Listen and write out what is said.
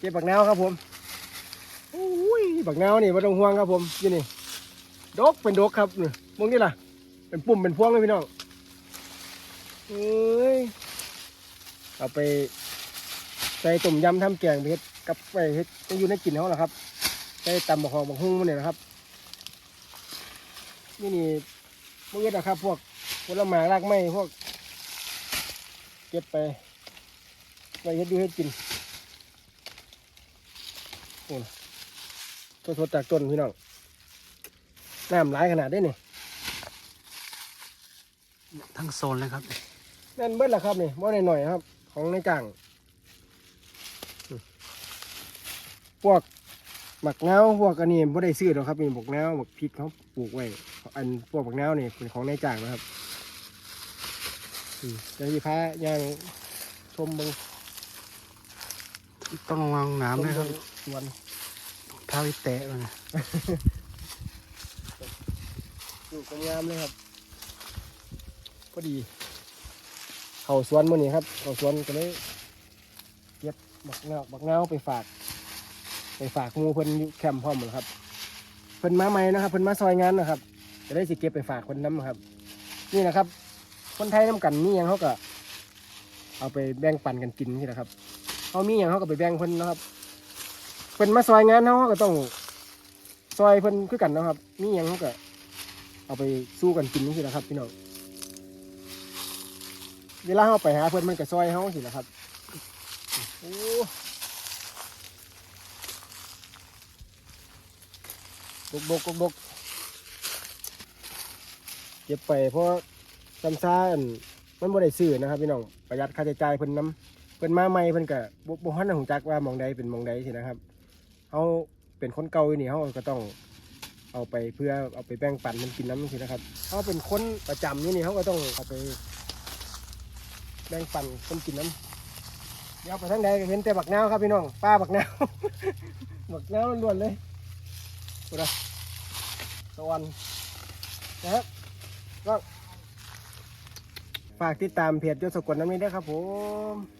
เก็บบักนาวครับผมอุ้ยบักนาวนี่ม่ต้องห่วงครับผมยี่นี่ดกเป็นดกครับนี่มองนี่ล่ะ เป็นปุ่มเป็นพวงเลยพี่น้องเอ้ยเอาไปใส่ต้มยำทำแกงไปเฮ็ดกับไปเฮ็ดจะอยู่ในกลิ่นเขาแหละครับใส่ตำบักหองบักฮุ้งมันเนี่ยนะครับ นี่นี่พวกนี้นะครับ พวกผลไม้รากไม้พวก เก็บไปไปเฮ็ดอยู่เฮ็ดกิน โอ้สดๆจากต้นพี่น้องน้ำหลายขนาดได้นี่ทั้งโซนเลยครับนั่นเบิดแหละครับนี่บ่ได้หน่อยๆครับ ของในจ้างอืมพวกหมักเงาพวกอันนี้บ่ได้ซื้อหรอกครับนี่บักเงาบักพริกเขาปลูกไว้อันพวกบักเงานี่เป็นของในจ้างนะครับอืมเดี๋ยวจะพายางชมเบิง ต้องระวังน้ำนะครับสวนเท้าอีแตะมันนะปลูกงามเลยครับ พอดี เขาสวนมื่อนี้ครับ เขาสวนก็เลยเก็บบักเงาบักเงาไปฝาก ไปฝากหมูเพิ่นอยู่แคมป์พร้อมหมดแล้วครับ เพิ่นมาใหม่นะครับเพิ่นมาซอยงานนะครับจะได้สิเก็บไปฝากคนน้ำครับ นี่นะครับ คนไทยน้ำกันมีหยังเขาก็เอาไปแบ่งปันกันกินนี่แหละครับ เขามีหยังเขาก็ไปแบ่งเพิ่นนะครับเพิ่นมาซอยงานเขาเขาก็ต้องซอยเพิ่นคือกันนะครับ มีหยังเขาก็เอาไปสู้กันกินนี่สิแหละครับ พี่น้องเวลาเขาไปหาเพื่อนมันก็ซอยเขาสิแหละครับโอ้ดกดกดกดกเก็บไปเพราะจำซ่าอันมันบ่ได้ซื้อนะครับ พี่น้องประหยัดค่าใช้จ่ายเพิ่นน้ำ เพิ่นมาใหม่เพิ่นก็บ่บ่ฮั่นหูจักว่าหมองใดเป็นหมองใดสินะครับเขาเป็นคนเก่าอยู่นี่เขาก็ต้องเอาไปเพื่อเอาไปแบ่งปันมันกินน้ำสินะครับเขาเป็นคนประจำอยู่นี่เขาก็ต้องเอาไปแบ่งปันคนกินน้ำเดี๋ยวไปทางใดก็เห็นแต่บักนาวครับพี่น้องป้าบักนาว บักนาวล้วนเลยดูนะวรรค์นะครับก็ฝากติดตามเพจยศสกลน้ำนี้ด้วยครับผม